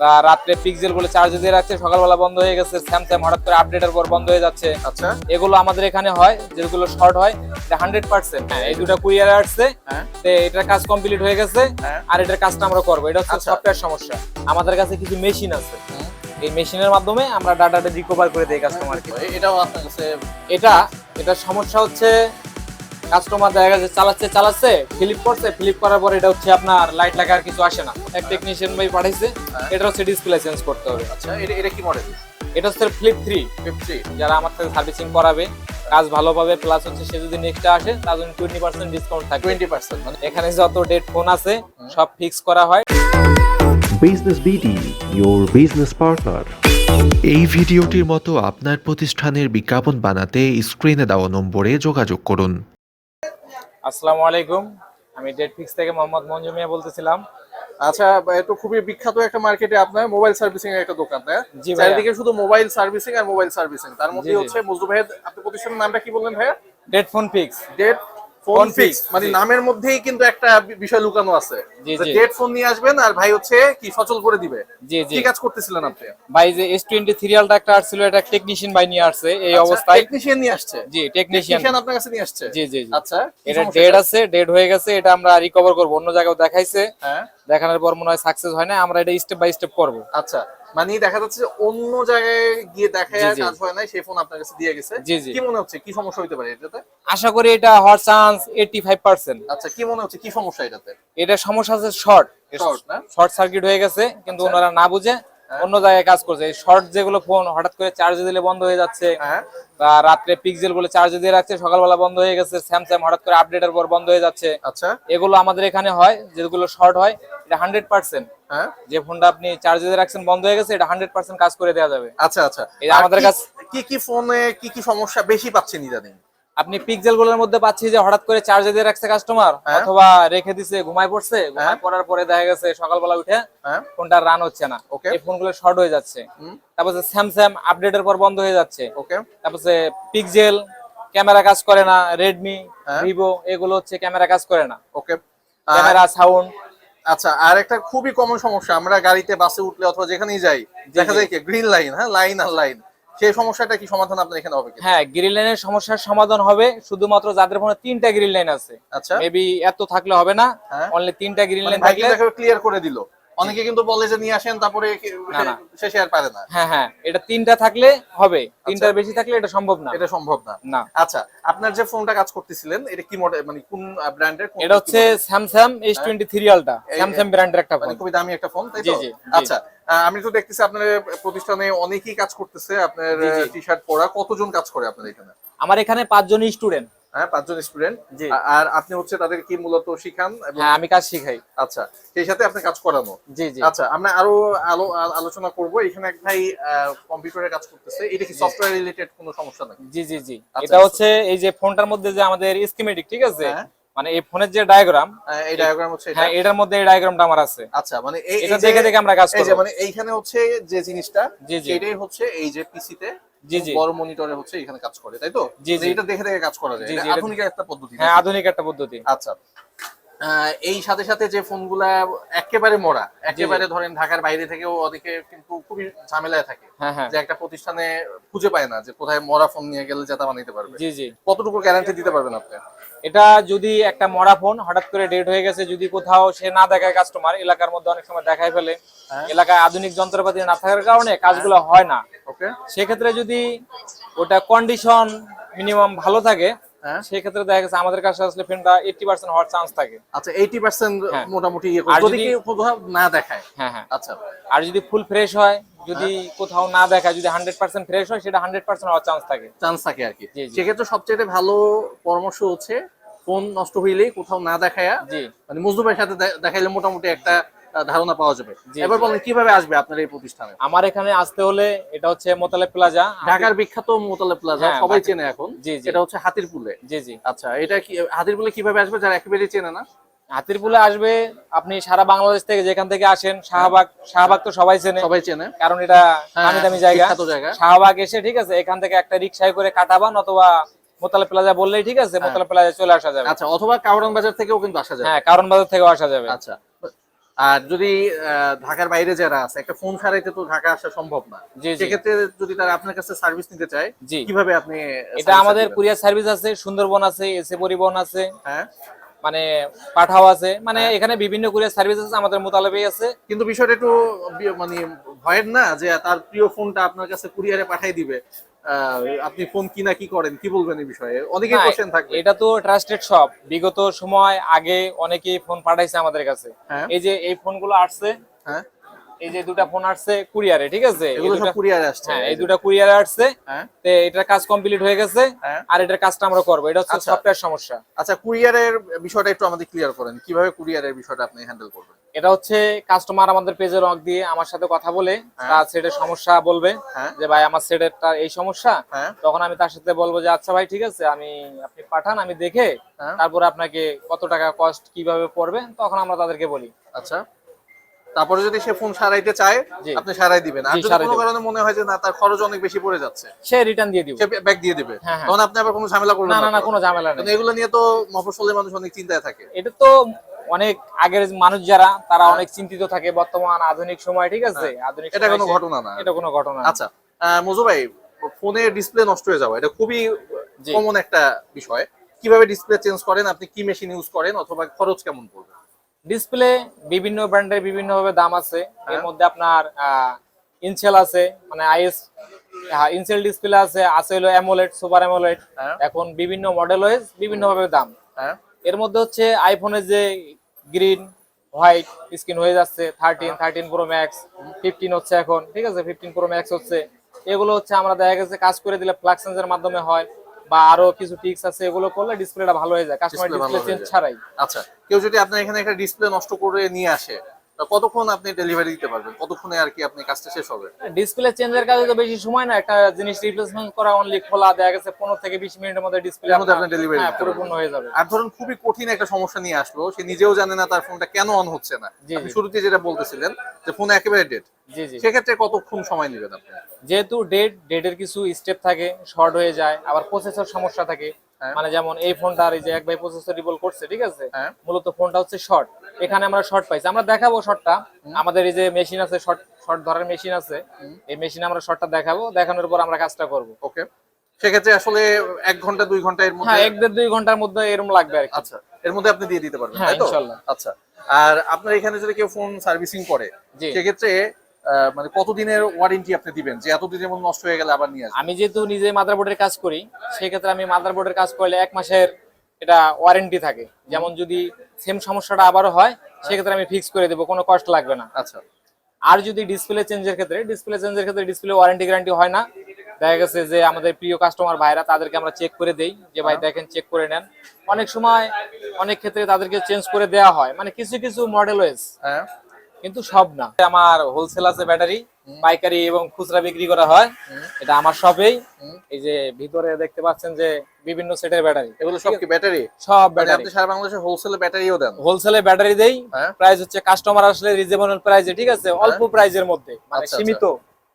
বা রাত্রে পিক্সেল বলে চার্জ দিয়ে রাখছে সকালবেলা বন্ধ হয়ে গেছে স্যামসাং হঠাৎ করে আপডেটের পর বন্ধ হয়ে যাচ্ছে। আচ্ছা। এগুলো আমাদের এখানে হয় যেগুলো শর্ট হয় এটা হান্ড্রেড পার্সেন্ট এই দুটো কুরিয়ার আসছে হ্যাঁ। এটার কাজ কমপ্লিট হয়ে গেছে হ্যাঁ। আর এটার কাজটা আমরা করব। এটা হচ্ছে আচ্ছা। সফটওয়্যার সমস্যা। আমাদের কাছে কিছু মেশিন আছে। এই মেশিনের মাধ্যমে আমরা ডাটাটা রিকভার করে দিই কাস্টমারকে এটাও আপনার কাছে এটা এটা সমস্যা হচ্ছে কাস্টমার দেখা গেছে চালাচ্ছে চালাচ্ছে ফ্লিপ করছে ফ্লিপ করার পর এটা হচ্ছে আপনার লাইট লাগা আর কিছু আসে না। এক টেকনিশিয়ান ভাই পাঠাইছে হ্যাঁ। এটা হচ্ছে ডিসপ্লে চেঞ্জ করতে হবে। আচ্ছা এটা এটা কি মডেল এটা হচ্ছে ফ্লিপ থ্রি ফিফটি যারা আমার থেকে সার্ভিসিং করাবে কাজ ভালো পাবে প্লাস হচ্ছে সে যদি নেক্সট আসে তার জন্য টোয়েন্টি পার্সেন্ট ডিসকাউন্ট থাকে টোয়েন্টি পার্সেন্ট মানে এখানে যত ডেট ফোন আছে সব ফিক্স করা হয়। Business BD, your business partner. এই ভিডিওটির মতো আপনার প্রতিষ্ঠানের বিজ্ঞাপন বানাতে স্ক্রিনে দেওয়া নম্বরে যোগাযোগ করুন। আসসালামু আলাইকুম। আমি ডেট ফিক্স থেকে মোহাম্মদ মঞ্জু মিয়া বলতেছিলাম। আচ্ছা এটা খুবই বিখ্যাত একটা মার্কেটে আপনার মোবাইল সার্ভিসিং এর একটা দোকান তাই ভাইয়া। চারিদিকে শুধু মোবাইল সার্ভিসিং আর মোবাইল সার্ভিসিং তার মধ্যে। হচ্ছে মজদু ভাইয়ের আপনি প্রতিষ্ঠানের নামটা কি বললেন ভাইয়া? Date phone fix date phone fix মানে নামের মধ্যেই কিন্তু একটা বিষয় লুকানো আছে। ডেট ফোন নিয়ে আসবেন আর ভাই হচ্ছে কি সচল করে দিবে। জি জি। কি কাজ করতেছিলেন আপনি? ভাই যে এস টোয়েন্টি থ্রিয়ালটা একটা আসছিল এটা টেকনিশিয়ান ভাই নিয়ে আসছে এই অবস্থায়। টেকনিশিয়ান নিয়ে আসছে? জি টেকনিশিয়ান আপনার কাছে নিয়ে আসছে? জি জি জি। আচ্ছা এটা ডেড আছে ডেড হয়ে গেছে এটা আমরা রিকভার করব অন্য জায়গায় দেখাইছে। হ্যাঁ। দেখানোর পর মনে হয় সাকসেস হয় না আমরা এটা স্টেপ বাই স্টেপ করব। আচ্ছা। মানে দেখা যাচ্ছে অন্য জায়গায় গিয়ে দেখায় কাজ হয় না সেই ফোন আপনার কাছে দিয়ে গেছে। কি মনে হচ্ছে? কি সমস্যা হইতে পারে এটাতে? আশা করি এটা হওয়ার চান্স এইটি ফাইভ পার্সেন্ট আচ্ছা কি মনে হচ্ছে? কি সমস্যা এটাতে? এটা সমস্যা আছে শর্ট Short, না? শর্ট সার্কিট হয়ে গেছে কিন্তু আচ্ছা। ওনারা না বুঝে হ্যাঁ। অন্য জায়গায় কাজ করছে। এই শর্ট যেগুলো ফোন হঠাৎ করে চার্জ দিলে বন্ধ হয়ে যাচ্ছে হ্যাঁ। বা রাত্রে পিক্সেল বলে চার্জ দিয়ে রাখছে সকালবেলা বন্ধ হয়ে গেছে স্যামসাং হঠাৎ করে আপডেটের পর বন্ধ হয়ে যাচ্ছে। আচ্ছা। এগুলো আমাদের এখানে হয় যেগুলো শর্ট হয় এটা হান্ড্রেড পার্সেন্ট হ্যাঁ? যে ফোনটা আপনি চার্জ রাখছেন বন্ধ হয়ে গেছে এটা হান্ড্রেড পার্সেন্ট কাজ করে দেওয়া যাবে। আচ্ছা আচ্ছা। আর আমাদের কাছে- কি কি ফোনে কি কি সমস্যা বেশি পাচ্ছেন ইদানিং? আপনি পিক্সেলগুলোর মধ্যে পাচ্ছি যে হঠাৎ করে চার্জ দিয়ে রাখছে কাস্টমার হ্যাঁ। অথবা রেখে দিছে ঘুমায় পড়ছে ঘুমায় হ্যাঁ। পড়ার পরে দেখা গেছে সকালবেলা উঠে হ্যাঁ। ফোনটা রান হচ্ছে না. এই ফোনগুলো শর্ট হয়ে যাচ্ছে। তারপর স্যামসাং আপডেটের পর বন্ধ হয়ে যাচ্ছে। ওকে। তারপর পিক্সেল ক্যামেরা কাজ করে না রেডমি। ভিভো এগুলো হচ্ছে ক্যামেরা কাজ করে না। ওকে। ক্যামেরা সাউন্ড আচ্ছা আর একটা খুবই কমন সমস্যা আমরা গাড়িতে বাসে উঠলে অথবা যেখানেই যাই দেখা। যায় কি গ্রিন লাইন হ্যাঁ? লাইন আর লাইন সেই সমস্যাটা কি সমাধান আপনার এখানে হবে হ্যাঁ গ্রিন লাইনের সমস্যার সমাধান হবে শুধুমাত্র যাদের ফোনে তিনটা গ্রিন লাইন আছে। আচ্ছা। মেবি এত থাকলে হবে না হ্যাঁ। অনলি তিনটা গ্রিল মানে লাইন থাকলে ক্লিয়ার করে দিল। অনেকে কিন্তু বলে যে নিয়ে আসেন তারপরে কি- না, না। শেষে আর পারে না। হ্যাঁ হ্যাঁ এটা তিনটা থাকলে হবে। তিনটার বেশি থাকলে এটা সম্ভব না। আচ্ছা। এটা সম্ভব না। না। আচ্ছা আপনার যে ফোনটা কাজ করতেছিলেন এটা কি মডেল মানে কোন ব্র্যান্ডের এটা হচ্ছে স্যামসাং এস টোয়েন্টি থ্রি আলটা এই- স্যামসাং ব্র্যান্ডের একটা মানে ফোন খুবই দামি একটা ফোন তাই তো? জি, জি। আচ্ছা আমি তো দেখতেছি আপনার প্রতিষ্ঠানে অনেকেই কাজ করতেছে আপনার। টি শার্ট পরা। কতজন কাজ করে আপনার এখানে? আমার এখানে পাঁচজন স্টুডেন্ট হ্যাঁ পাঁচজন স্টুডেন্ট জি। আর আপনি হচ্ছে তাদের কি মূলত শিখান হ্যাঁ আমি কাজ শিখাই। আচ্ছা সেই সাথে আপনি কাজ করানো। জি জি। আচ্ছা আমরা আরও আলো আলোচনা করব। এখানে এক ভাই কম্পিউটারে কাজ করতেছে। এটা কি সফটওয়্যার রিলেটেড কোনো সমস্যা নাকি? জি জি জি। আচ্ছা, এটা হচ্ছে এই যে ফোনটার মধ্যে যে আমাদের স্কিমেটিক ঠিক আছে? হ্যাঁ। মানে এই ফোনের যে ডায়াগ্রাম এই ডায়াগ্রাম হচ্ছে হ্যাঁ এটার মধ্যে এই ডায়াগ্রামটা আমার আছে। আচ্ছা মানে এই এটা দেখে দেখে আমরা কাজ করব। মানে এইখানে হচ্ছে যে জিনিসটা। এটাই হচ্ছে এই যে পিসিতে জি, জি। বড় মনিটরে হচ্ছে এখানে কাজ করে তাই তো? জি। এটা দেখে দেখে কাজ করা যায়। আধুনিক একটা পদ্ধতি হ্যাঁ আধুনিক একটা পদ্ধতি। আচ্ছা। এই সাথে সাথে যে ফোনগুলা একেবারে মরা একেবারে ধরেন ঢাকার বাইরে থেকেও অনেকে কিন্তু খুবই ঝামেলায় থাকে হ্যাঁ হ্যাঁ। যে একটা প্রতিষ্ঠানে খুঁজে পায় না যে কোথায় মরা ফোন নিয়ে গেলে যাতা বানাইতে পারবে। জি জি। কতটুকু গ্যারান্টি দিতে পারবেন আপনি? এটা যদি একটা মরা ফোন হঠাৎ করে ডেট হয়ে গেছে যদি কোথাও সে না দেখায় কাস্টমার এলাকার মধ্যে অনেক সময় দেখায় ফেলে হ্যাঁ। এলাকায় আধুনিক যন্ত্রপাতি না থাকার কারণে কাজগুলো হয়। না। ওকে সেক্ষেত্রে যদি ওটা কন্ডিশন মিনিমাম ভালো থাকে সেক্ষেত্রে দেখা গেছে আমাদের কাছে আসলে এইটি পার্সেন্ট হওয়ার চান্স থাকে। আচ্ছা এইটি পার্সেন্ট হ্যাঁ। মোটামুটি ইয়ে যদি কোথাও না দেখায়। হ্যাঁ হ্যাঁ। আচ্ছা। আর যদি ফুল ফ্রেশ হয় যদি কোথাও না দেখায় যদি হান্ড্রেড পার্সেন্ট ফ্রেশ হয় সেটা হান্ড্রেড পার্সেন্ট হওয়ার চান্স থাকে। চান্স থাকে আর কি। সেক্ষেত্রে সবচেয়ে ভালো পরামর্শ হচ্ছে ফোন নষ্ট হইলেই কোথাও না দেখায় মানে মজদুবের সাথে দেখাইলে মোটামুটি একটা ধারণা পাওয়া যাবে। এবার বলেন কীভাবে আসবে আপনার এই প্রতিষ্ঠানে? আমার এখানে আসতে হলে এটা হচ্ছে মোতালে প্লাজা। ঢাকার বিখ্যাত মোতালে প্লাজা হ্যাঁ, সবাই চেনে এখন। এটা হচ্ছে হাতির পুলে জি জি। আচ্ছা এটা কি হাতির পুলে কীভাবে আসবে যারা একেবারেই চেনে না? হাতিরপুলে আসবে আপনি সারা বাংলাদেশ থেকে যেখান থেকে আসেন শাহবাগ শাহবাগ তো সবাই চেনে। সবাই চেনে। কারণ এটা হ্যাঁ, নামি দামি জায়গা। শাহবাগ এসে ঠিক আছে এখান থেকে একটা রিক্সায় করে কাটাবান অথবা মোতালে প্লাজা বললেই ঠিক আছে মোতালে প্লাজা চলে আসা যাবে। আচ্ছা অথবা কাউরান বাজার থেকেও কিন্তু আসা যাবে। হ্যাঁ কারণ বাজার থেকেও আসা যাবে। আচ্ছা আর যদি ঢাকার বাইরে যারা আছে একটা ফোন ছাড়াইতে তো ঢাকা আসা সম্ভব না। সেক্ষেত্রে যদি তারা আপনার কাছে সার্ভিস নিতে চায় জি। কীভাবে আপনি এটা আমাদের কুরিয়ার সার্ভিস আছে সুন্দরবন আছে এসে পরিবহন আছে হ্যাঁ। মানে পাঠাও আছে মানে হ্যাঁ। এখানে বিভিন্ন কুরিয়ার সার্ভিস আছে আমাদের মোতালেবেই আছে। কিন্তু বিষয়টা একটু মানে ভয়ের না যে তার প্রিয় ফোনটা আপনার কাছে কুরিয়ারে পাঠিয়ে দিবে। আপনি ফোন কিনা কি করেন কি বলবেন এই বিষয়ে? অনেকেই কোশ্চেন থাকবে। এটা তো ট্রাস্টেড শপ বিগত সময় আগে অনেকেই ফোন পাঠাইছে আমাদের কাছে। হ্যাঁ। এই যে এই ফোনগুলো আসছে হ্যাঁ। এই যে দুটা ফোন আসছে কুরিয়ারে ঠিক আছে? এই এগুলো সব কুরিয়ারে আসছে। হ্যাঁ এই দুটো কুরিয়ারে আসছে। হ্যাঁ। তো এটার কাজ কমপ্লিট হয়ে গেছে। হ্যাঁ। আর এটার কাজটা আমরা করব। এটা হচ্ছে আচ্ছা। সফটওয়্যার সমস্যা। আচ্ছা কুরিয়ারের বিষয়টা একটু আমাদের ক্লিয়ার করেন। কীভাবে কুরিয়ারের বিষয়টা আপনি হ্যান্ডেল করবেন? এটা হচ্ছে কাস্টমার আমাদের পেজে লগ দিয়ে আমার সাথে কথা বলে হ্যাঁ। তার সেটের সমস্যা বলবে। হ্যাঁ। যে ভাই আমার সেটেরটা এই সমস্যা? হ্যাঁ। তখন আমি তার সাথে বলব যে আচ্ছা ভাই ঠিক আছে আমি আপনি পাঠান আমি দেখে তারপরে আপনাকে কত টাকা কস্ট কীভাবে পড়বে? তখন আমরা তাদেরকে বলি। আচ্ছা। তারপরে যদি সে ফোন সারাইতে চায় আপনি সারাই দিবেন। আর যদি কোনো কারণে মনে হয় যে না তার খরচ অনেক বেশি পড়ে যাচ্ছে সে রিটার্ন দিয়ে দিব। সে ব্যাগ দিয়ে দিবে। হ্যাঁ, হ্যাঁ। তখন আপনি আবার কোনো ঝামেলা করবেন না না না কোনো ঝামেলা নেই। এগুলো নিয়ে তো মফস্বলের মানুষ অনেক চিন্তায় থাকে। এটা তো অনেক আগের মানুষ যারা তারা হ্যাঁ। অনেক চিন্তিত থাকে বর্তমান আধুনিক সময় ঠিক আছে? আধুনিক এটা কোনো ঘটনা না। এটা কোনো ঘটনা না। আচ্ছা মজু ভাই ফোনের ডিসপ্লে নষ্ট হয়ে যাওয়া এটা খুবই। কমন একটা বিষয়। কীভাবে ডিসপ্লে চেঞ্জ করেন? আপনি কি মেশিন ইউজ করেন? অথবা খরচ কেমন পড়বে? ডিসপ্লে বিভিন্ন ব্র্যান্ডের বিভিন্ন ভাবে দাম আছে। এর হ্যাঁ। মধ্যে আপনার ইনসেল আছে মানে আইএস ইনসেল ডিসপ্লে আছে আছে হলো অ্যামোলেড সুপার অ্যামোলেড এখন বিভিন্ন মডেল ওয়েজ বিভিন্ন ভাবে দাম। হ্যাঁ। এর মধ্যে হচ্ছে আইফোনের যে গ্রিন হোয়াইট স্ক্রিন হয়ে যাচ্ছে thirteen thirteen pro max fifteen হচ্ছে এখন ঠিক আছে? ফিফটিন প্রো ম্যাক্স হচ্ছে। এগুলো হচ্ছে আমরা দেখা গেছে কাজ করে দিলে ফ্লাক্সেন্সের মাধ্যমে হয়। বা আরও কিছু টিক্স আছে এগুলো করলে ডিসপ্লেটা ভালো হয়ে যায়। কাস্টমার ডিসপ্লে চেঞ্জ ছাড়াই। আচ্ছা কেউ যদি আপনার এখানে একটা ডিসপ্লে নষ্ট করে নিয়ে আসে কতক্ষণ আপনি ডেলিভারি দিতে পারবেন? কতক্ষণে আর কি আপনি কাজটা শেষ হবে? ডিসপ্লে চেঞ্জের কাজে তো বেশি সময় না একটা জিনিস রিপ্লেসমেন্ট করা অনলি খোলা দেখা গেছে পনেরো থেকে বিশ মিনিটের মধ্যে ডিসপ্লে এর মধ্যে আপনি delivery পরিপূর্ণ হয়ে যাবে। আর ধরুন খুবই কঠিন একটা সমস্যা নিয়ে আসলো সে নিজেও জানে না তার ফোনটা কেন অন হচ্ছে না। আপনি শুরুতে যেটা বলতেছিলেন যে ফোন একেবারে ডেড সেক্ষেত্রে কতক্ষণ সময় নেবেন আপনি? যেহেতু ডেট ডেটের কিছু স্টেপ থাকে শর্ট হয়ে যায় আবার প্রসেসর সমস্যা থাকে হ্যাঁ। মানে যেমন এই ফোনটার এই যে এক ভাই প্রসেসর রিভল করছে ঠিক আছে? হ্যাঁ। মূলত ফোনটা হচ্ছে শর্ট এখানে আমরা শর্ট পাইছি। আমরা দেখাবো শর্টটা আমাদের এই যে মেশিন আছে শর্ট শর্ট ধরার মেশিন আছে এই মেশিনে আমরা শর্টটা দেখাবো। দেখানোর পর আমরা কাজটা করব। ওকে সেক্ষেত্রে আসলে এক ঘণ্টা দুই ঘণ্টা এর মধ্যে হ্যাঁ এক দেড় দুই ঘণ্টার মধ্যে এরকম লাগবে আর আচ্ছা এর মধ্যে আপনি দিয়ে দিতে পারবেন হ্যাঁ, তাই তো? আচ্ছা। আর আপনার এখানে যদি কেউ ফোন সার্ভিসিং করে সেক্ষেত্রে মানে কতদিনের ওয়ারেন্টি আপনি দিবেন? যে এতদিনের মধ্যে নষ্ট হয়ে গেলে আবার নিয়ে আসবেন? আমি যেহেতু নিজে মাদারবোর্ডের কাজ করি সেক্ষেত্রে আমি মাদারবোর্ডের কাজ করলে এক মাসের এটা ওয়ারেন্টি থাকে। যেমন যদি সেম সমস্যাটা আবারও হয় সেক্ষেত্রে আমি ফিক্স করে দেবো কোনো কষ্ট লাগবে না। আচ্ছা। আর যদি ডিসপ্লে চেঞ্জের ক্ষেত্রে ডিসপ্লে চেঞ্জের ক্ষেত্রে ডিসপ্লে ওয়ারেন্টি গ্যারান্টি হয় না দেখা গেছে যে আমাদের প্রিয় কাস্টমার ভাইরা তাদেরকে আমরা চেক করে দেই যে ভাই দেখেন চেক করে নেন। অনেক সময় অনেক ক্ষেত্রে তাদেরকে চেঞ্জ করে দেওয়া হয়। মানে কিছু কিছু মডেল ওয়েস হ্যাঁ। কিন্তু সব না। আমার হোলসেল আছে ব্যাটারি পাইকারি এবং খুচরা বিক্রি করা হয় এটা আমার শপেই। এই যে ভিতরে দেখতে পাচ্ছেন যে বিভিন্ন সেটের ব্যাটারি এগুলো সব কি ব্যাটারি সব মানে ব্যাটারি আপনি সারা বাংলাদেশে হোলসেলে ব্যাটারিও দেন? হোলসেলে ব্যাটারি দেই। হ্যাঁ। প্রাইস হচ্ছে কাস্টমার আসলে রিজনেবল প্রাইসে ঠিক আছে? অল্প প্রাইসের মধ্যে। মানে আচ্ছা, সীমিত।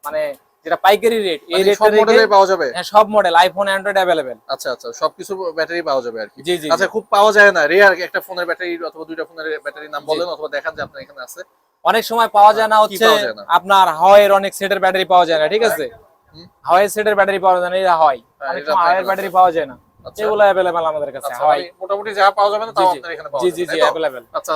মানে যেটা পাইকারি রেট এই মানে সব রেটে মডেলে পাওয়া যাবে? হ্যাঁ সব মডেল আইফোন অ্যান্ড্রয়েড অ্যাভেলেবেল আচ্ছা আচ্ছা সবকিছু ব্যাটারি পাওয়া যাবে আর কি। জি জি আচ্ছা খুব পাওয়া যায় না রেয়ার একটা ফোনের ব্যাটারি অথবা দুইটা ফোনের ব্যাটারি নাম বলেন অথবা দেখান যে আপনার এখানে আছে। অনেক সময় পাওয়া যায় না হচ্ছে? আপনার হাওয়াইয়ের অনেক সেটের ব্যাটারি পাওয়া যায় না ঠিক আছে। হাওয়াই সেটের ব্যাটারি পাওয়া যায় না এটা হয় অনেক এটা সময় হাওয়াইয়ের ব্যাটারি পাওয়া যায় না। আচ্ছা। এগুলো অ্যাভেলেবেল আমাদের কাছে আচ্ছা হাওয়াই মোটামুটি যা পাওয়া যাবে না তাও জি, জি। আপনার এখানে পাওয়া জি যাবে জি জি তো? অ্যাভেলেবেল আচ্ছা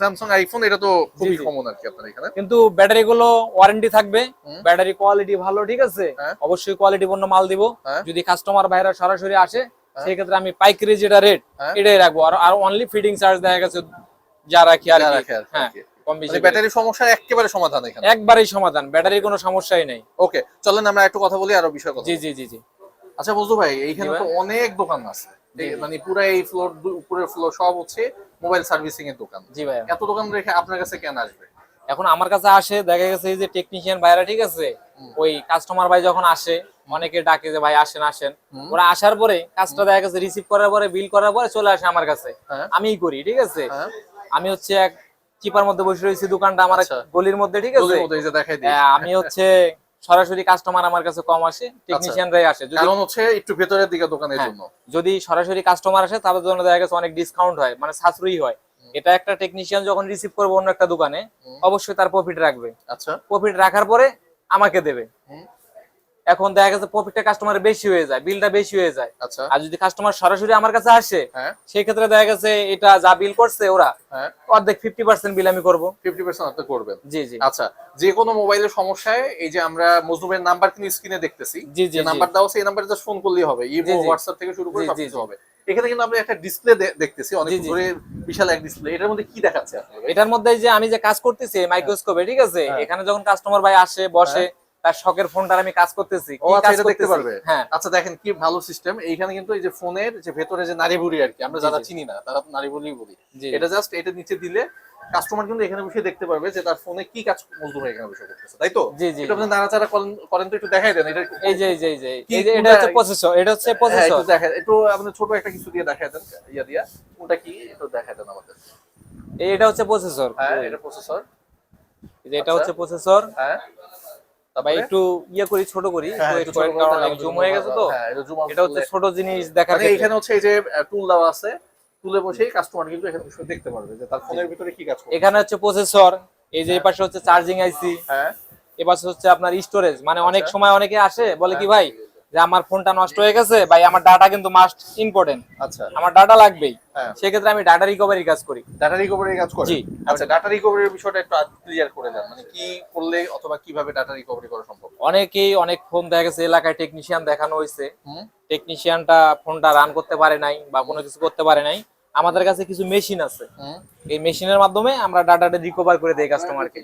স্যামসাং আইফোন এটা তো খুবই কমন আর কি আপনার এখানে। কিন্তু ব্যাটারি গুলো ওয়ারেন্টি থাকবে ব্যাটারি কোয়ালিটি ভালো ঠিক আছে? হ্যাঁ। অবশ্যই কোয়ালিটি পূর্ণ মাল দিব। হ্যাঁ। যদি কাস্টমার ভাইরা সরাসরি আসে সেই ক্ষেত্রে আমি পাইকারি যেটা রেট হ্যাঁ। এটাই রাখব। আর আর অনলি ফিটিং চার্জ দেখা গেছে যা রাখি আর হ্যাঁ কম বেশি মানে সমস্যার একেবারে সমাধান এখানে। একবারেই সমাধান ব্যাটারির কোনো সমস্যাই নেই। ওকে চলেন আমরা একটু কথা বলি আরও বিষয় কথা জি জি জি জি। আচ্ছা বলতো ভাই এইখানে তো অনেক দোকান আছে। মানে পুরো এই ফ্লোর উপরের ফ্লোর সব হচ্ছে মোবাইল সার্ভিসিং এর দোকান। জি ভাইয়া এত দোকান রেখে আপনার কাছে কেন আসবে? এখন আমার কাছে আসে দেখা গেছে এই যে টেকনিশিয়ান ভাইরা ঠিক আছে? ওই কাস্টমার ভাই যখন আসে অনেকে ডাকে যে ভাই আসেন আসেন। ওরা আসার পরে কাজটা দেখা গেছে রিসিভ করার পরে বিল করার পরে চলে আসে আমার কাছে। হ্যাঁ। আমিই করি ঠিক আছে? হ্যাঁ। আমি হচ্ছে এক চিপার মধ্যে বসে রয়েছি দোকানটা আমার আচ্ছা। গলির মধ্যে ঠিক আছে? হ্যাঁ, আমি হচ্ছে সরাসরি কাস্টমার আমার কাছে কম আসে টেকনিশিয়ানরাই আসে। যদি কারণ হচ্ছে একটু ভেতরের দিকে দোকানের হ্যাঁ, জন্য। যদি সরাসরি কাস্টমার আসে তাদের জন্য দেখা গেছে অনেক ডিসকাউন্ট হয় মানে সাশ্রয়ী হয়। এটা একটা টেকনিশিয়ান যখন রিসিভ করবে অন্য একটা দোকানে অবশ্যই তার প্রফিট রাখবে। আচ্ছা। প্রফিট রাখার পরে আমাকে দেবে। এখন দেখা গেছে প্রফিটটা কাস্টমারের বেশি হয়ে যায় বিলটা বেশি হয়ে যায়। আচ্ছা। আর যদি কাস্টমার সরাসরি আমার কাছে আসে হ্যাঁ। সেই ক্ষেত্রে দেখা গেছে এটা যা বিল করছে ওরা হ্যাঁ। অর্ধেক ফিফটি পার্সেন্ট বিল আমি করব। ফিফটি পার্সেন্ট আপনি করবেন। জি জি। আচ্ছা যে কোনো মোবাইলের সমস্যায় এই যে আমরা মজনুবের নাম্বার কিন্তু স্ক্রিনে দেখতেছি জি, জি, যে নাম্বার দাও সেই নাম্বারে জাস্ট ফোন করলেই হবে। ইমো। হোয়াটসঅ্যাপ থেকে শুরু করে সবকিছু হবে। এখানে কিন্তু আমরা একটা ডিসপ্লে দেখতেছি অনেক ধরে বিশাল এক ডিসপ্লে এটার মধ্যে কি দেখাচ্ছে এটার মধ্যে যে আমি যে কাজ করতেছি মাইক্রোস্কোপে ঠিক আছে? হ্যাঁ। এখানে যখন কাস্টমার ভাই আসে বসে তার শখের ফোনটার আমি কাজ করতেছি। ও আচ্ছা এটা দেখতে পারবে। হ্যাঁ। আচ্ছা দেখেন কি ভালো সিস্টেম এইখানে কিন্তু এই যে ফোনের যে ভেতরে যে নারী বুড়ি আর কি আমরা যারা চিনি না তারা নারী বুড়ি বলি। এটা জাস্ট এটা নিচে দিলে কাস্টমার কিন্তু এখানে বসে দেখতে পারবে যে তার ফোনে কি কাজ মজদুর এখানে বসে করতেছে তাই তো? জি, জি, এটা আপনি নাড়াচাড়া করেন করেন তো একটু দেখাই দেন এটা এই যে এই যে এই যে এটা হচ্ছে প্রসেসর এটা হচ্ছে প্রসেসর একটু দেখায় একটু আপনি ছোট একটা কিছু দিয়ে দেখায় দেন ইয়া দিয়া। ওটা কি একটু দেখায় দেন আমাদের। এটা হচ্ছে প্রসেসর হ্যাঁ এটা প্রসেসর এটা আচ্ছা। হচ্ছে প্রসেসর হ্যাঁ। একটু ইয়ে করি ছোট করি হ্যাঁ, তো একটু একটু ছোট করে কারণ জুম হয়ে গেছে তো। হ্যাঁ, এটা zoom out এটা হচ্ছে ছোট জিনিস দেখার এখানে হচ্ছে এই যে টুল দেওয়া আছে তুলে বসেই কাস্টমার কিন্তু এখানে দেখতে পারবে যে তার ফোনের ভিতরে কি কাজ করছে। এখানে হচ্ছে প্রসেসর এই যে পাশে হচ্ছে চার্জিং আইসি হ্যাঁ। এপাশে হচ্ছে আপনার স্টোরেজ মানে অনেক আচ্ছা। সময় অনেকে আসে বলে কি ভাই যে আমার ফোনটা নষ্ট হয়ে গেছে ভাই আমার ডাটা কিন্তু মাস্ট ইম্পর্টেন্ট আচ্ছা। আমার ডাটা লাগবেই। হ্যাঁ। সেক্ষেত্রে আমি ডাটা রিকভারি কাজ করি। ডাটা রিকভারির কাজ করি জি। আচ্ছা ডাটা রিকভারির বিষয়টা একটু ক্লিয়ার করে দেন। মানে কি করলে অথবা কীভাবে ডাটা রিকভারি করা সম্ভব? অনেকেই অনেক ফোন দেখা গেছে এলাকায় টেকনিশিয়ান দেখানো হয়েছে। টেকনিশিয়ানটা ফোনটা রান করতে পারে নাই বা কোনো কিছু করতে পারে নাই। আমাদের কাছে কিছু মেশিন আছে। এই মেশিনের মাধ্যমে আমরা ডাটাটা রিকভার করে দেই কাস্টমারকে।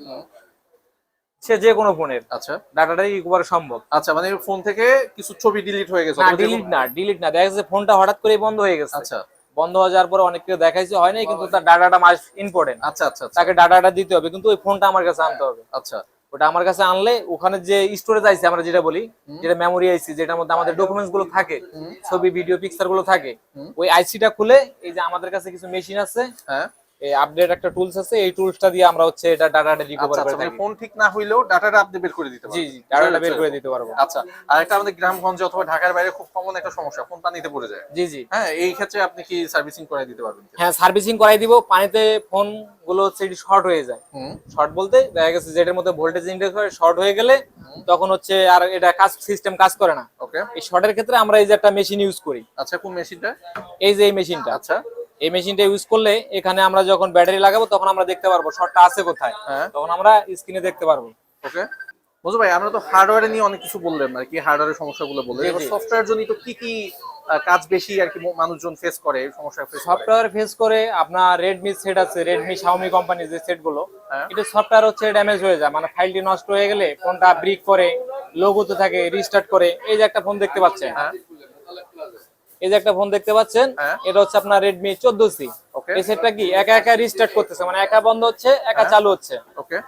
সে যে কোনো ফোনের। আচ্ছা। ডাটাটা রিকভার সম্ভব। আচ্ছা মানে ফোন থেকে কিছু ছবি ডিলিট হয়ে গেছে না ডিলিট না ডিলিট না। দেখা যাচ্ছে ফোনটা হঠাৎ করেই বন্ধ হয়ে গেছে। আচ্ছা। বন্ধ হয়ে যাওয়ার পরে অনেক কেউ দেখাইছে হয় নাই কিন্তু তার ডাটাটা মাস ইম্পর্টেন্ট আচ্ছা আচ্ছা আচ্ছা। তাকে ডাটাটা দিতে হবে কিন্তু ওই ফোনটা আমার কাছে আনতে হবে। আচ্ছা। ওটা আমার কাছে আনলে ওখানে যে স্টোরেজ আইছে আমরা যেটা বলি যেটা মেমোরি আইসি যেটার মধ্যে আমাদের ডকুমেন্টসগুলো থাকে ছবি ভিডিও পিকচারগুলো থাকে। ওই আইসিটা খুলে এই যে আমাদের কাছে কিছু মেশিন আছে হ্যাঁ। এই আপডেট একটা টুলস আছে এই টুলসটা দিয়ে আমরা হচ্ছে এটা ডাটাটা রিকভার আচ্ছা করে আচ্ছা মানে থাকি। ফোন ঠিক না হইলেও ডাটাটা আপনি বের করে দিতে জি পারবেন জি ডাটাটা বের করে দিতে পারব। আচ্ছা আর একটা আমাদের গ্রামগঞ্জে অথবা ঢাকার বাইরে খুব কমন একটা সমস্যা ফোন পানিতে পড়ে যায়। জি জি। হ্যাঁ এই ক্ষেত্রে আপনি কি সার্ভিসিং করে দিতে পারবেন হ্যাঁ সার্ভিসিং করাই দিব পানিতে ফোনগুলো হচ্ছে শর্ট হয়ে যায়। হুম। শর্ট বলতে দেখা গেছে যেটার মধ্যে ভোল্টেজ ইন্ডেক্স হয় শর্ট হয়ে গেলে তখন হচ্ছে আর এটা কাজ সিস্টেম কাজ করে না। ওকে এই শর্টের ক্ষেত্রে আমরা এই যে একটা মেশিন ইউজ করি। আচ্ছা কোন মেশিনটা এই যে এই মেশিনটা আচ্ছা। এই মেশিনটা ইউজ করলে এখানে আমরা যখন ব্যাটারি লাগাবো তখন আমরা দেখতে পারব শর্টটা আছে কোথায়। হ্যাঁ। তখন আমরা স্ক্রিনে দেখতে পারব। ওকে বুঝো ভাই আমরা তো হার্ডওয়্যারে নিয়ে অনেক কিছু বললেন আর কি হার্ডওয়্যারের সমস্যাগুলো বললেন জি, এবার। সফটওয়্যার জনিত কি কি কাজ বেশি আর কি মানুষজন ফেস করে এই সমস্যা ফেস সফটওয়্যার ফেস করে আপনার রেডমি সেট আছে রেডমি শাওমি কোম্পানির যে সেটগুলো হ্যাঁ। এটা সফটওয়্যার হচ্ছে ড্যামেজ হয়ে যায়। মানে ফাইলটি নষ্ট হয়ে গেলে ফোনটা ব্রিক করে লোগোতে থাকে রিস্টার্ট করে এই যে একটা ফোন দেখতে পাচ্ছেন। হ্যাঁ। এই যে একটা ফোন দেখতে পাচ্ছেন হ্যাঁ। এটা হচ্ছে আপনার রেডমি চোদ্দ সি. এই সেটটা কি একা একা রিস্টার্ট করতেছে মানে একা বন্ধ হচ্ছে একা হ্যাঁ। চালু হচ্ছে ওকে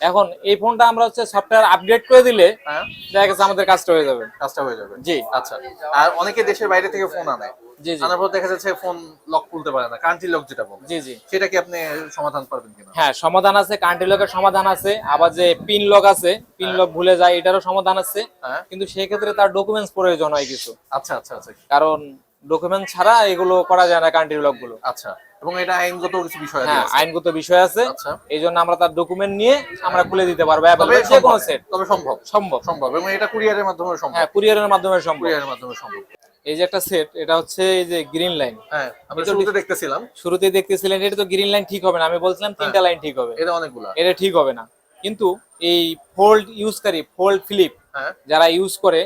এখন এই ফোনটা আমরা হচ্ছে সফটওয়্যার আপডেট করে দিলে হ্যাঁ। দেখা গেছে আমাদের কাজটা হয়ে যাবে। কাজটা হয়ে যাবে। জি। আচ্ছা। আর অনেকে দেশের বাইরে থেকে ফোন আনে। জি জি। আনার পর দেখা যাচ্ছে ফোন লক খুলতে পারে না কান্ট্রি লক যেটা বলে। জি জি। সেটা কি আপনি সমাধান পারবেন কিনা? হ্যাঁ সমাধান আছে কান্ট্রি লকের সমাধান আছে আবার যে পিন লক আছে পিন লক ভুলে যায় এটারও সমাধান আছে। হ্যাঁ। কিন্তু সেই ক্ষেত্রে তার ডকুমেন্টস প্রয়োজন হয় কিছু। আচ্ছা আচ্ছা আচ্ছা। কারণ ডকুমেন্ট ছাড়া এগুলো করা যায় না কান্ট্রি লকগুলো। আচ্ছা। এবং এটা আইনগত কিছু বিষয় হ্যাঁ আইনগত বিষয় আছে। আচ্ছা। এই জন্য আমরা তার ডকুমেন্ট নিয়ে আমরা খুলে দিতে পারব যে কোনো সেট তবে সম্ভব। সম্ভব। সম্ভব এবং এটা কুরিয়ারের মাধ্যমে সম্ভব। হ্যাঁ কুরিয়ারের মাধ্যমে সম্ভব। কুরিয়ারের মাধ্যমে সম্ভব। এই যে একটা সেট এটা হচ্ছে এই যে গ্রিন লাইন হ্যাঁ আমরা শুরুতে দেখতেছিলাম। শুরুতেই দেখতেছিলেন এটা তো গ্রিন লাইন ঠিক হবে না। আমি বলছিলাম তিনটা লাইন ঠিক হবে। এটা অনেকগুলা। এটা ঠিক হবে না। কিন্তু এই ফোল্ড ইউজকারী ফোল্ড ফ্লিপ হ্যাঁ। যারা ইউজ করে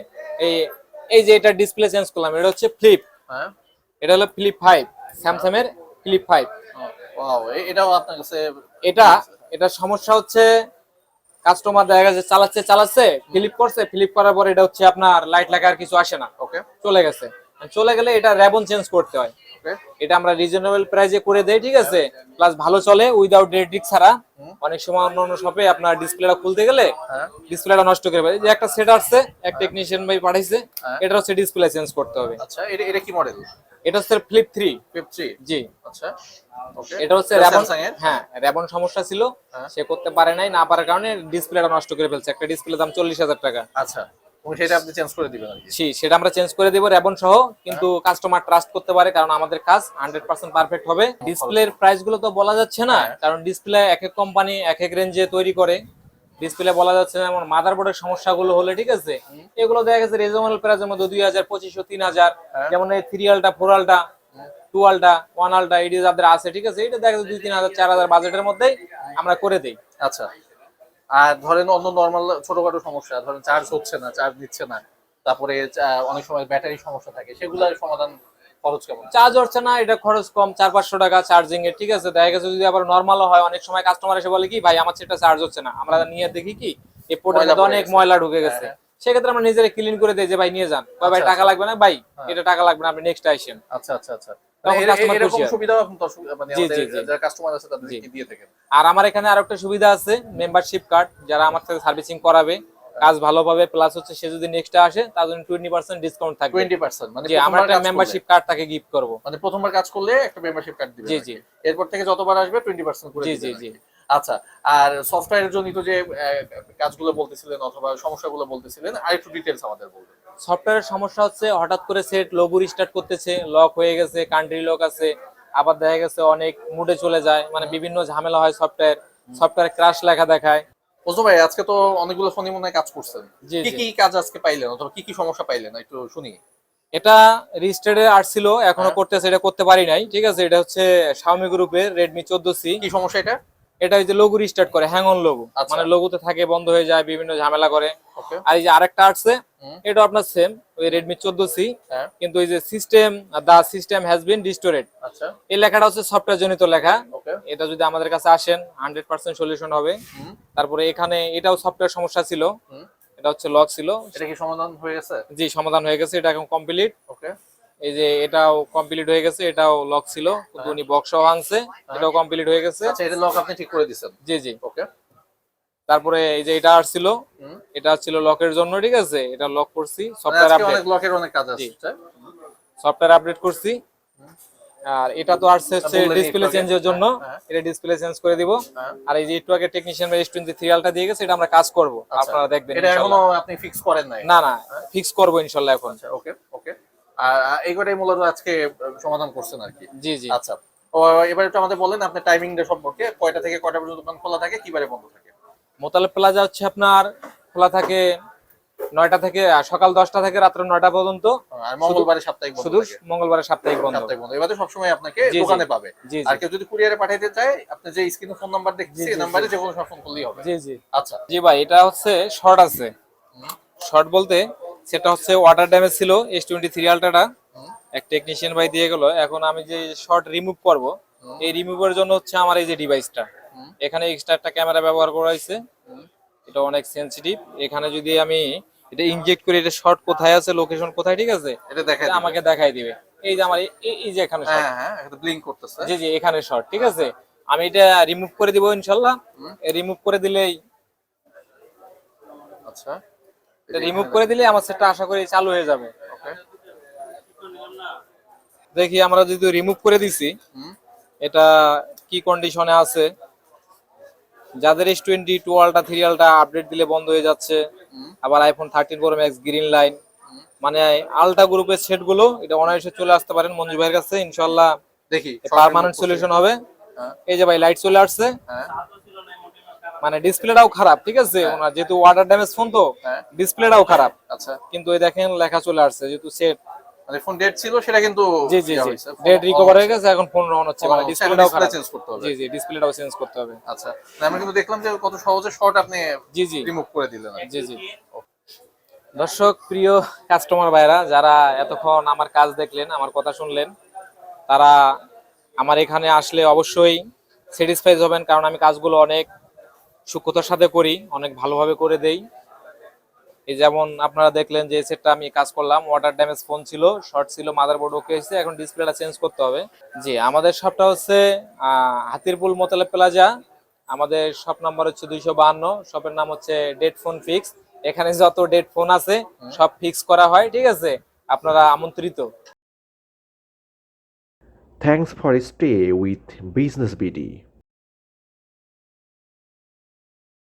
এই এই যে এটা ডিসপ্লে চেঞ্জ করলাম এটা হচ্ছে ফ্লিপ হ্যাঁ। এটা হলো ফ্লিপ ফাইভ স্যামসাং এর ফ্লিপ ফাইভ ওয়াও এটাও আপনার কাছে এটা এটা সমস্যা হচ্ছে কাস্টমার দেখা গেছে চালাচ্ছে চালাচ্ছে ফ্লিপ করছে ফ্লিপ করার পর এটা হচ্ছে আপনার লাইট লাগা আর কিছু আসে না। ওকে চলে গেছে। চলে গেলে এটা র্যাবন চেঞ্জ করতে হয়। এটা আমরা রিজনেবল প্রাইসে করে দেই ঠিক আছে? প্লাস ভালো চলে উইদাউট রেডিক ছাড়া। অনেক সময় অন্য অন্য শপে আপনার ডিসপ্লেটা খুলতে গেলে হ্যাঁ। ডিসপ্লেটা নষ্ট করে ফেলে। যে একটা সেট আসছে এক টেকনিশিয়ান ভাই পাঠাইছে হ্যাঁ। এটা হচ্ছে ডিসপ্লে চেঞ্জ করতে হবে। আচ্ছা এটা এটা কি মডেল এটা হচ্ছে ফ্লিপ থ্রি ফিফ থ্রি জি। আচ্ছা ওকে এটা হচ্ছে র্যাবন হ্যাঁ র্যাবন সমস্যা ছিল। হ্যাঁ। সে করতে পারে নাই না পারার কারণে ডিসপ্লেটা নষ্ট করে ফেলছে। একটা ডিসপ্লে দাম চল্লিশ হাজার টাকা। আচ্ছা সেটা আপনি চেঞ্জ করে দিবেন জি সেটা আমরা চেঞ্জ করে দেবো র্যাবন সহ কিন্তু কাস্টমার ট্রাস্ট করতে পারে কারণ আমাদের কাজ হান্ড্রেড পার্সেন্ট পারফেক্ট হবে। ডিসপ্লের প্রাইসগুলো তো বলা যাচ্ছে না হ্যাঁ। কারণ ডিসপ্লে এক এক কোম্পানি এক এক রেঞ্জে তৈরি করে। ডিসপ্লে বলা যাচ্ছে না যেমন মাদারবোর্ডের সমস্যাগুলো হলে ঠিক আছে? এগুলো দেখা গেছে রিজনেবল প্রাইসের মধ্যে দুই হাজার পঁচিশশো তিন হাজার। হ্যাঁ। যেমন এই থ্রি আলটা ফোর আলটা টু আলটা ওয়ান আলটা এটি যাদের আছে ঠিক আছে? এটা দেখা যাচ্ছে দুই তিন হাজার চার হাজার বাজেটের মধ্যেই আমরা করে দিই। আচ্ছা। আর ধরেন অন্য নর্মাল ছোটখাটো সমস্যা ধরেন চার্জ হচ্ছে না চার্জ নিচ্ছে না। তারপরে অনেক সময় ব্যাটারি সমস্যা থাকে সেগুলোর সমাধান খরচ কেমন? চার্জ হচ্ছে না এটা খরচ কম চার পাঁচশো টাকা চার্জিং এর ঠিক আছে? দেখা গেছে যদি আবার নর্মাল হয় অনেক সময় কাস্টমার এসে বলে কি ভাই আমার সেটা চার্জ হচ্ছে না। আমরা নিয়ে দেখি কি এই অনেক ময়লা ঢুকে গেছে। হ্যাঁ। সেক্ষেত্রে আমরা নিজেরা ক্লিন করে দিই যে ভাই নিয়ে যান। বা ভাই আচ্ছা, টাকা লাগবে না? ভাই হ্যাঁ। এটা টাকা লাগবে না আপনি নেক্সট আইসেন আচ্ছা আচ্ছা আচ্ছা। মানে হয়। মানে আর আমার এখানে আরেকটা সুবিধা আছে মেম্বারশিপ কার্ড যারা আমার সাথে সার্ভিসিং করাবে কাজ ভালো পাবে প্লাস হচ্ছে সে যদি নেক্সট আসে তার জন্য টোয়েন্টি পার্সেন্ট ডিসকাউন্ট থাকবে। টোয়েন্টি পার্সেন্ট মানে আমরা একটা মেম্বারশিপ কার্ড তাকে গিফট করব। মানে প্রথমবার কাজ করলে একটা মেম্বারশিপ কার্ড দিবেন জি, জি। এরপর থেকে যতবার আসবে টোয়েন্টি পার্সেন্ট করে জি, জি, জি। আচ্ছা আর সফটওয়্যার জনিত যে কাজগুলো বলতেছিলেন অথবা সমস্যাগুলো বলতেছিলেন আর একটু ডিটেলস আমাদের বলবেন। সফটওয়্যারের সমস্যা হচ্ছে হঠাৎ করে সেট লোগো রিস্টার্ট করতেছে লক হয়ে গেছে কান্ট্রি লক আছে আবার দেখা গেছে অনেক মুডে চলে যায় মানে বিভিন্ন ঝামেলা হয় সফটওয়্যার সফটওয়্যার ক্রাশ লেখা দেখায়। ওজো ভাই আজকে তো অনেকগুলো ফোনে মনে কাজ করছেন কি কি কাজ আজকে পাইলেন? অথবা কি কি সমস্যা পাইলেন? একটু শুনি। এটা রেজিস্টার্ডে আসছিল এখনও হ্যাঁ। করতেছে এটা করতে পারি নাই ঠিক আছে? এটা হচ্ছে স্বামী গ্রুপের রেডমি চোদ্দ সি কি সমস্যা এটা? এটা হচ্ছে লোগো রিস্টার্ট করে হ্যাং অন লোগো। মানে লোগোতে থাকে বন্ধ হয়ে যায় বিভিন্ন ঝামেলা করে। আর এই যে আরেকটা আসছে। এটা আপনার সেম ওই Redmi 14C হ্যাঁ। কিন্তু এই যে system the system has been distorted এই লেখাটা হচ্ছে সফটওয়্যার জনিত লেখা। এটা যদি আমাদের কাছে আসেন হান্ড্রেড পার্সেন্ট সলিউশন হবে। তারপরে এখানে এটাও সফটওয়্যার সমস্যা ছিল। এটা হচ্ছে লক ছিল। এটা কি সমাধান হয়ে গেছে? জি সমাধান হয়ে গেছে এটা এখন কমপ্লিট ওকে এই যে এটাও কমপ্লিট হয়ে গেছে এটাও লক ছিল উনি বক্সও ভাঙছে এটাও কমপ্লিট হয়ে গেছে। আচ্ছা এটা লক আপনি ঠিক করে দিছেন জি জি। ওকে তারপরে এই যে এটা আসছিল এটা ছিল লকের জন্য ঠিক আছে? এটা লক করছি মানে সফটওয়্যার আপডেট অনেক লকের অনেক কাজ আছে সফটওয়্যার আপডেট করছি। আর এটা তো আসছে হচ্ছে ডিসপ্লে চেঞ্জের জন্য। হ্যাঁ। এটা ডিসপ্লে চেঞ্জ করে দিব। হ্যাঁ। আর এই যে একটু আগে টেকনিশিয়ান বা এস টোয়েন্টি থ্রি আলটা দিয়ে গেছে এটা আমরা কাজ করব। আচ্ছা। আপনারা দেখবেন এটা এখনও আপনি ফিক্স করেন নাই? না না ফিক্স করব ইনশাল্লাহ এখন। আচ্ছা ওকে ওকে আর এইগুলোই মূলত আজকে সমাধান করছেন আর কি। জি জি। আচ্ছা। ও এবার একটু আমাদের বলেন আপনার টাইমিংটা সম্পর্কে কয়টা থেকে কয়টা পর্যন্ত দোকান খোলা থাকে কিবারে বন্ধ থাকে? মোতালেব প্লাজা হচ্ছে আপনার খোলা থাকে নয়টা থেকে সকাল দশটা থেকে রাত্র নয়টা পর্যন্ত। আর মঙ্গলবারে সাপ্তাহিক শুধু মঙ্গলবারে সাপ্তাহিক বন্ধ। সাপ্তাহিক বন্ধ। এবারে সবসময় আপনাকে। দোকানে পাবে। আর কেউ যদি কুরিয়ারে পাঠাইতে চায় আপনি যে স্ক্রিনে ফোন নাম্বার দেখছি এই নাম্বারে যে কোনো ফোন করলেই হবে। জি জি। আচ্ছা। জি ভাই এটা হচ্ছে শর্ট আছে। শর্ট বলতে সেটা হচ্ছে ওয়াটার ড্যামেজ ছিল এস টোয়েন্টি থ্রি আলট্রাটা। এক টেকনিশিয়ান ভাই দিয়ে গেল। এখন আমি যে শর্ট রিমুভ করব এই রিমুভের জন্য হচ্ছে আমার এই যে ডিভাইসটা এখানে এক্সট্রা একটা ক্যামেরা ব্যবহার করা হয়েছে। এটা অনেক সেনসিটিভ এখানে যদি আমি এটা ইনজেক্ট করি এটা শর্ট কোথায় আছে লোকেশন কোথায় ঠিক আছে? এটা এটা আমাকে দেখাই দিবে। এই যে আমার এই- যে এখানে শর্ট হ্যাঁ হ্যাঁ এটা ব্লিঙ্ক করতেছে। জি জি এখানে শর্ট ঠিক আছে? আমি এটা রিমুভ করে দিব ইনশাল্লাহ। হুম। রিমুভ করে দিলেই আচ্ছা। রিমুভ করে দিলে আমার সেটটা আশা করি চালু হয়ে যাবে। দেখি আমরা যদি রিমুভ করে দিছি এটা কি কন্ডিশনে আছে? যাদের S twenty two ultra three ultra update দিলে বন্ধ হয়ে যাচ্ছে আবার iPhone thirteen pro max green line মানে আলটা গ্রুপের সেটগুলো এটা অনায়াসে চলে আসতে পারেন মঞ্জু ভাইয়ের কাছে ইনশাল্লাহ দেখি পার্মানেন্ট সলিউশন হবে। হ্যাঁ। এই যে ভাই লাইট চলে আসছে। হ্যাঁ। মানে ডিসপ্লেটাও খারাপ ঠিক আছে? ওনার যেহেতু ওয়াটার ড্যামেজ ফোন তো হ্যাঁ। ডিসপ্লেটাও খারাপ। আচ্ছা। কিন্তু এই দেখেন লেখা চলে আসছে যেহেতু সেট মানে ফোন ডেট ছিল সেটা কিন্তু জি জি জি। ডেট রিকভার হয়ে গেছে এখন ফোন অন হচ্ছে মানে ডিসপ্লেটাও খারাপ। change করতে হবে। জি জি ডিসপ্লেটাও চেঞ্জ করতে হবে। আচ্ছা না, আমরা কিন্তু দেখলাম যে কত সহজে শর্ট আপনি জি জি। রিমুভ করে দিলেন। জি জি। দর্শক প্রিয় কাস্টমার ভাইরা যারা এতক্ষণ আমার কাজ দেখলেন আমার কথা শুনলেন তারা আমার এখানে আসলে অবশ্যই স্যাটিসফাইড হবেন কারণ আমি কাজগুলো অনেক সূক্ষ্মতার সাথে করি অনেক ভালোভাবে করে দেই। এই যেমন আপনারা দেখলেন যে সেটটা আমি কাজ করলাম ওয়াটার ড্যামেজ ফোন ছিল শর্ট ছিল মাদারবোর্ড ওকে এসেছে এখন ডিসপ্লেটা চেঞ্জ করতে হবে। জি আমাদের শপটা হচ্ছে আহ, হাতিরপুল মোতালেব প্লাজা আমাদের শপ নাম্বার হচ্ছে দুইশো বাহান্ন শপের নাম হচ্ছে ডেট ফোন ফিক্স এখানে যত ডেট ফোন আছে সব ফিক্স করা হয় ঠিক আছে? আপনারা আমন্ত্রিত। Thanks for stay with Business BD.